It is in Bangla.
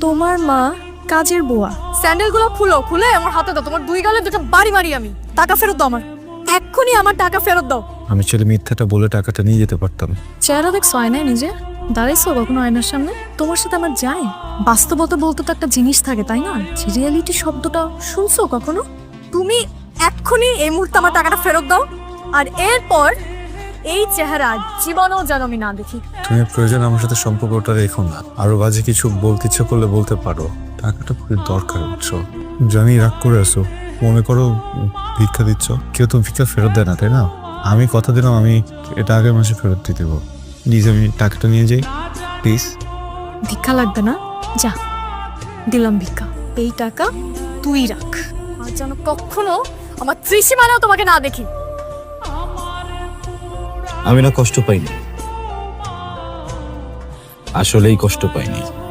তোমার মা কাজের বুয়া। স্যান্ডেলগুলো খুলো খুলে আমার হাতে দাও। তোমার দুই গালে দুটো বাড়ি মারি আমি। টাকা ফেরত দাও আমার। এক্ষুনি আমার টাকা ফেরত দাও। আমি ছেলে মিথ্যাটা বলে টাকাটা নিয়ে যেতে পারতাম। চেহারা দেখছ আয়নায় নিজে? দাঁড়াইছো কখনো আয়নার সামনে? তোমার সাথে আমার যায়। বাস্তবতা বলতে তো একটা জিনিস থাকে তাই না? রিয়েলিটি শব্দটা শুনছো কখনো? তুমি এক্ষুনি এই মুহূর্তে আমার টাকাটা ফেরত দাও। আর এরপর এই চেহারা জীবনেও যেন আমি না দেখি। তুমি প্রয়োজন আমার সাথে সম্পর্কটা রেখো না। আরও বাজে কিছু বলতে ইচ্ছে করলে বলতে পারো। টাকাটা খুবই দরকার বুঝছ? জানি রাগ করে আসো মনে করো ভিক্ষা দিচ্ছ। কেউ তো ভিক্ষা ফেরত দেয় না তাই না? আমি কথা দিলাম আমি এটা আগের মাসে ফেরত দিয়ে দেবো। প্লিজ আমি টাকাটা নিয়ে যাই। প্লিজ। ভিক্ষা লাগবে না? যা। দিলাম ভিক্ষা। এই টাকা তুই রাখ। আর যেন কখনো আমার ত্রিসীমানাও তোমাকে না দেখি। আমি না কষ্ট পাইনি। আসলেই কষ্ট পাইনি।